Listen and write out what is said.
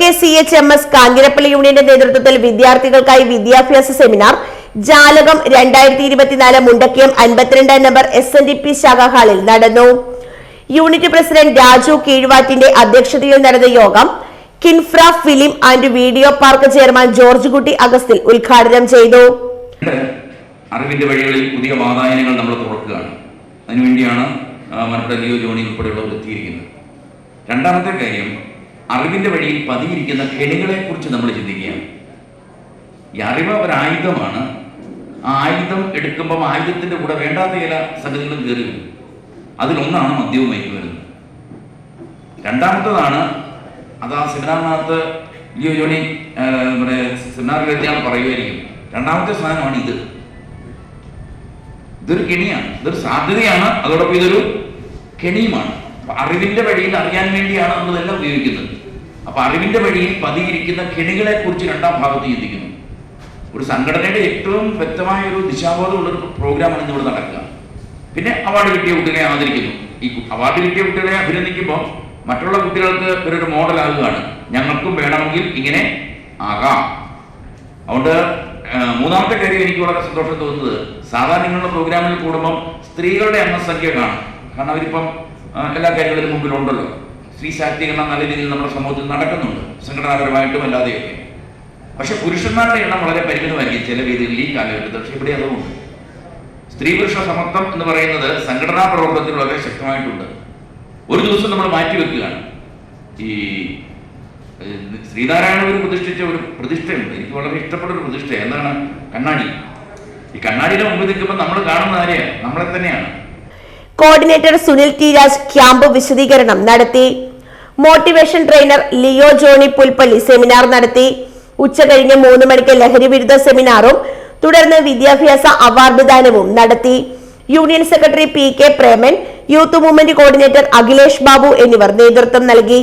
K C H M S Kanjirappally യൂണിയന്റെ നേതൃത്വത്തിൽ വിദ്യാർത്ഥികൾക്കായി വിദ്യാഭ്യാസ സെമിനാർ. ജാലകം രണ്ടായിരത്തി ഇരുപത്തിനാല് മുണ്ടക്കിയം അൻപത്തിരണ്ട് number S N D P ശാഖാ ഹാളിൽ നടന്നു. യൂണിറ്റ് പ്രസിഡന്റ് രാജു കീഴ്വാറ്റിന്റെ അധ്യക്ഷതയിൽ നടന്ന യോഗം Kinfra film and video park chairman George Kutty അഗസ്റ്റിൽ ഉദ്ഘാടനം ചെയ്തു. അറിവിന്റെ വഴികളിൽ പുതിയ വാതായനങ്ങൾ നമ്മൾ തുറക്കുകയാണ് അതിനുവേണ്ടിയാണ് ആ, ലിയോ ജോണി ഉൾപ്പെടെയുള്ളവർ എത്തിയിരിക്കുന്നത്. രണ്ടാമത്തെ കാര്യം അറിവിന്റെ വഴിയിൽ പതിയിരിക്കുന്ന കെണികളെ കുറിച്ച് നമ്മൾ ചിന്തിക്കുകയാണ്. ഈ അറിവ് ഒരു ആയുധമാണ് ആ ആയുധം എടുക്കുമ്പോൾ ആയുധത്തിന്റെ കൂടെ വേണ്ടാത്ത ചില സംഗതികളും കയറി വരും. അതിലൊന്നാണ് മദ്യവും മയക്കു വരുന്നത്. രണ്ടാമത്തതാണ് അത് ആ സെമിനാറിനകത്ത് ലിയോ ജോണി നമ്മുടെ സെമിനാറിൽ എത്തിയാൽ പറയുമായിരിക്കും. രണ്ടാമത്തെ സാധനമാണ് ഇത്. ഇതൊരു കെണിയാണ്. ഇതൊരു സാധ്യതയാണ്. അതോടൊപ്പം ഇതൊരു കെണിയുമാണ്. അറിവിന്റെ വഴിയിൽ അറിയാൻ വേണ്ടിയാണ് നമ്മളിതെല്ലാം ഉപയോഗിക്കുന്നത്. അപ്പൊ അറിവിന്റെ വഴിയിൽ പതിയിരിക്കുന്ന കെണികളെ കുറിച്ച് രണ്ടാം ഭാഗത്ത് ചിന്തിക്കുന്നു. ഒരു സംഘടനയുടെ ഏറ്റവും വ്യക്തമായ ഒരു ദിശാബോധമുള്ള ഒരു പ്രോഗ്രാമാണ് ഇന്നിവിടെ നടക്കുക. പിന്നെ അവാർഡ് കിട്ടിയ കുട്ടികളെ ആദരിക്കുന്നു. ഈ അവാർഡ് കിട്ടിയ കുട്ടികളെ അഭിനന്ദിക്കുമ്പോൾ മറ്റുള്ള കുട്ടികൾക്ക് ഇവരൊരു മോഡലാകുകയാണ് ഞങ്ങൾക്കും വേണമെങ്കിൽ ഇങ്ങനെ ആകാം. അതുകൊണ്ട് മൂന്നാമത്തെ കാര്യം എനിക്ക് വളരെ സന്തോഷം തോന്നുന്നത് സാധാരണ നിങ്ങളുടെ പ്രോഗ്രാമിൽ കൂടുമ്പം സ്ത്രീകളുടെ എണ്ണസംഖ്യ കാണും. കാരണം അവരിപ്പം എല്ലാ കാര്യങ്ങളിലും മുമ്പിലുണ്ടല്ലോ. സ്ത്രീ ശാക്തീകരണം നല്ല രീതിയിൽ നമ്മുടെ സമൂഹത്തിൽ നടക്കുന്നുണ്ട്. സംഘടനാപരമായിട്ടും അല്ലാതെയൊക്കെ. പക്ഷെ പുരുഷന്മാരുടെ എണ്ണം വളരെ പരിമിതമായിരിക്കും ചില വേദികളിൽ ഈ കാലഘട്ടത്തിൽ. പക്ഷെ ഇവിടെ അതുമുണ്ട് സ്ത്രീ പുരുഷ സമത്വം എന്ന് പറയുന്നത് സംഘടനാ പ്രവർത്തനത്തിൽ വളരെ ശക്തമായിട്ടുണ്ട്. ഒരു ദിവസം നമ്മൾ മാറ്റി വെക്കുകയാണ്. ഈ ശ്രീനാരായണഗുരു ശ്രീനാരായണ ഗുരു പ്രതിഷ്ഠിച്ച ഒരു പ്രതിഷ്ഠയുണ്ട്. എനിക്ക് വളരെ ഇഷ്ടപ്പെട്ട ഒരു പ്രതിഷ്ഠ എന്താണ്? കണ്ണാടി. ഈ കണ്ണാടിയുടെ മുമ്പിൽ നിൽക്കുമ്പോൾ നമ്മൾ കാണുന്ന ആരെയാണ്? നമ്മളെ തന്നെയാണ്. Coordinator Sunil T Raj camp വിശദീകരണം നടത്തി. Motivation trainer Leo Johny Pulpally seminar നടത്തി. ഉച്ച കഴിഞ്ഞ് മൂന്ന് മണിക്ക് ലഹരി വിരുദ്ധ സെമിനാറും തുടർന്ന് വിദ്യാഭ്യാസ അവാർഡ് ദാനവും നടത്തി. Union secretary P K Preman youth movement coordinator Akhilesh Babu എന്നിവർ നേതൃത്വം നൽകി.